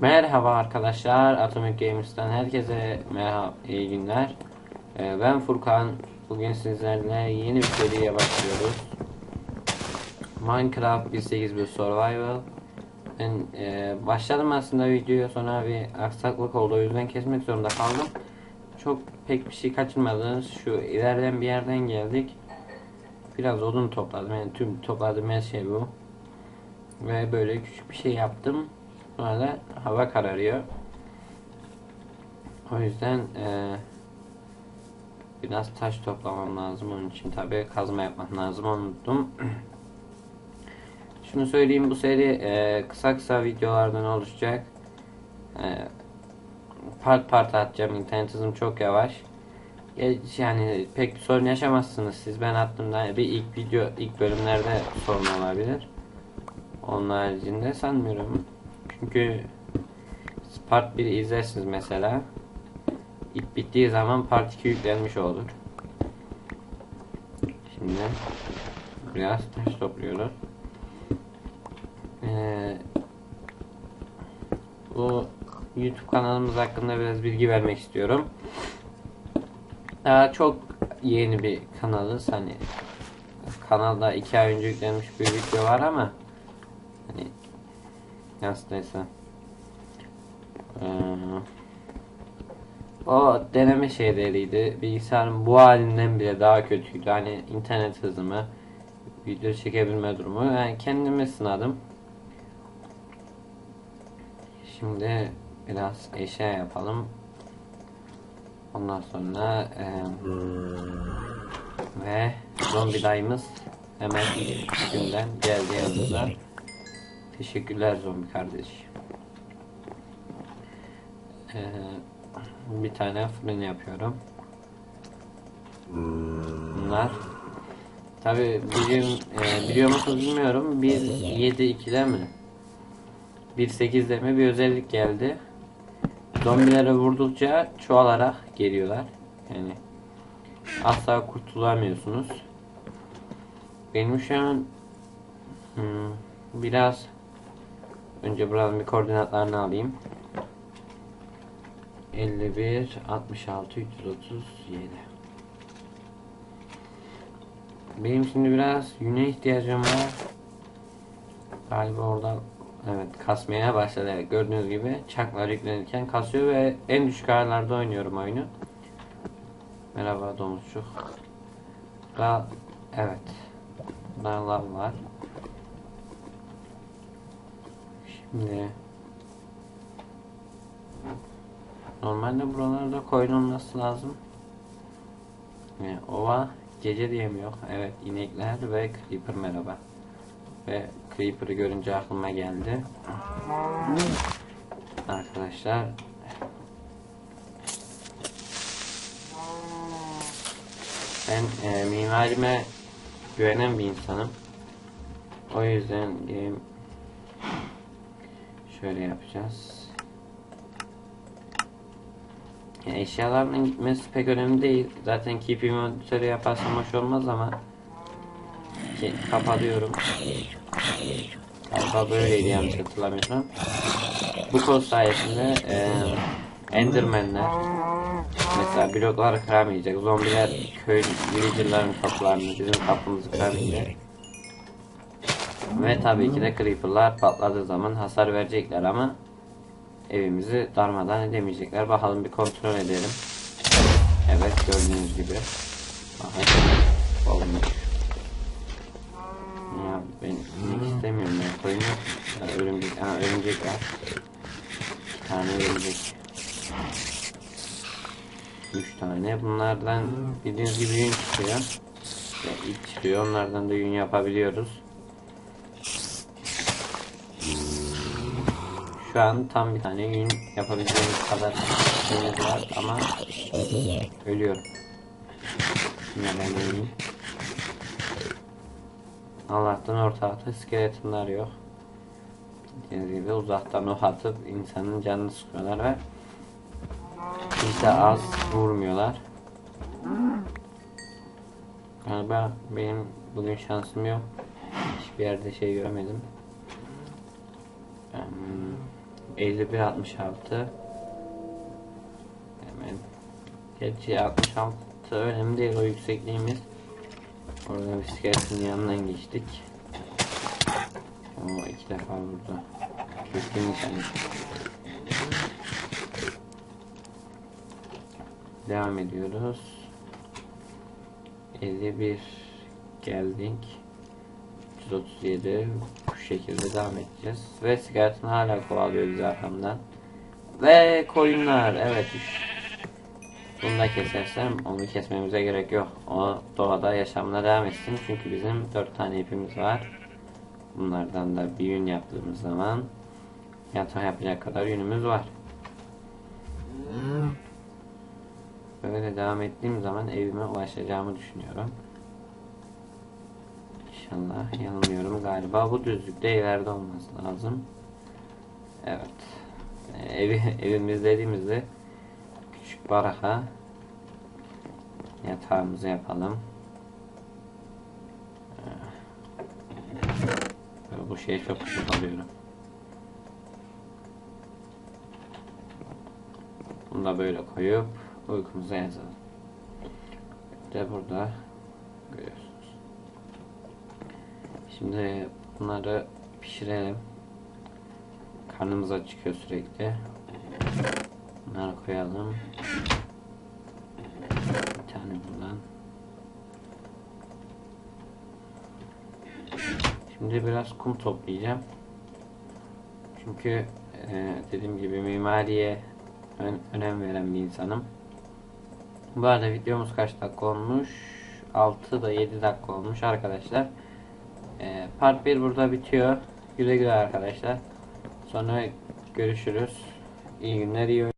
Merhaba arkadaşlar, Atomic Gamers'tan herkese merhaba, iyi günler. Ee, ben Furkan, bugün sizlerle yeni bir seriye başlıyoruz. Minecraft 1.8 Survival. Ben e, başladım aslında videoya sonra bir aksaklık oldu o yüzden kesmek zorunda kaldım. Çok pek bir şey kaçırmadınız. Şu ileriden bir yerden geldik. Biraz odun topladım. Yani tüm topladığım her şey bu. Ve böyle küçük bir şey yaptım. Sonra hava kararıyor. O yüzden eee, biraz taş toplamam lazım. Onun için tabi kazma yapmam lazım. Unuttum. Şunu söyleyeyim bu seri eee, kısa kısa videolardan oluşacak. Eee, part part atacağım. İnternet hızım çok yavaş. Ya- Yani pek bir sorun yaşamazsınız siz. Ben attığımda bir ilk video ilk bölümlerde sorun olabilir. Onun haricinde sanmıyorum. Çünkü part 1 izlersiniz mesela. İlk bittiği zaman part 2 yüklenmiş olur. Şimdi biraz taş topluyoruz. Ee, bu YouTube kanalımız hakkında biraz bilgi vermek istiyorum. Daha çok yeni bir kanalız. Hani kanalda 2 ay önce yüklenmiş bir video var ama desem ee, o deneme şeyleriydi. Bilgisayarın bu halinden bile daha kötüydü. Hani internet hızımı, video çekebilme durumu. Yani kendimi sınadım. Şimdi biraz eşya yapalım. Ondan sonra eee, ve zombi dayımız hemen günden geldi yanımıza. Teşekkürler zombi kardeş. Ee, bir tane fırın yapıyorum. Bunlar. Tabi bugün e, biliyor musunuz bilmiyorum. 1.7.2'de mi? 1.8'de mi bir özellik geldi. Zombilere vurdukça çoğalarak geliyorlar. Yani asla kurtulamıyorsunuz. Benim şu an hmm, biraz önce buranın bir koordinatlarını alayım. 51 66 337 Benim şimdi biraz yüne ihtiyacım var. Galiba oradan evet kasmaya başladı. Gördüğünüz gibi çaklar yüklenirken kasıyor ve en düşük ayarlarda oynuyorum oyunu. Merhaba domuzcuk. Gal evet. Lav var. Şimdi Normalde buralarda koyun olması lazım. Yani ova gece diyemiyor. Evet inekler ve creeper merhaba. Ve creeper'ı görünce aklıma geldi. Arkadaşlar ben e, mimarime güvenen bir insanım. O yüzden e, şöyle yapacağız. Yani eşyaların gitmesi pek önemli değil. Zaten keep inventory yaparsam hoş olmaz ama ki, kapatıyorum. Galiba böyleydi yanlış hatırlamıyorsam. Bu kod sayesinde e, Enderman'ler mesela blokları kıramayacak. Zombiler köy villager'ların kapılarını bizim kapımızı kıramayacak. Ve tabii ki de creeper'lar patladığı zaman hasar verecekler ama evimizi darmadan edemeyecekler. Bakalım bir kontrol edelim. Evet gördüğünüz gibi. Aha, olmuş. Ya ben inek istemiyorum ben koyun örümcek, ha, örümcek var. İki tane örümcek. Üç tane. Bunlardan bildiğiniz gibi yün çıkıyor. Ya, ilk çıkıyor. Onlardan da yün yapabiliyoruz. Şu an tam bir tane yün yapabileceğimiz kadar şeyimiz var ama ölüyorum. Neden? Allah'tan ortalıkta skeletonlar yok. Bildiğiniz gibi uzaktan ok atıp insanın canını sıkıyorlar ve de az vurmuyorlar. Galiba benim bugün şansım yok. Hiçbir yerde şey göremedim. Hmm, 51 66 hemen. Gerçi 66 önemli değil o yüksekliğimiz. Orada bisikletin yanından geçtik. O iki defa vurdu Keskin nişancı devam ediyoruz. 51 geldik. 337 bu şekilde devam edeceğiz. Ve sigaretini hala kovalıyor bizi arkamdan ve koyunlar evet. Bunu da kesersem onu kesmemize gerek yok. O doğada yaşamına devam etsin. Çünkü bizim 4 tane ipimiz var. Bunlardan da bir yün yaptığımız zaman yatağı yapacak kadar yünümüz var. Böyle devam ettiğim zaman evime ulaşacağımı düşünüyorum İnşallah yanılmıyorum galiba bu düzlükte ileride olması lazım. Evet. Ee, evi evimiz dediğimizde küçük baraka yatağımızı yapalım. Ee, bu şeye çok gıcık alıyorum. Bunu da böyle koyup uykumuza yazalım. De burada Şimdi bunları pişirelim. Karnımız acıkıyor sürekli. Bunları koyalım. Bir tane buradan. Şimdi biraz kum toplayacağım. Çünkü e, dediğim gibi mimariye ön- önem veren bir insanım. Bu arada videomuz kaç dakika olmuş? 6 da 7 dakika olmuş arkadaşlar. Ee, part 1 burada bitiyor. Güle güle arkadaşlar. Sonra görüşürüz. İyi günler, iyi.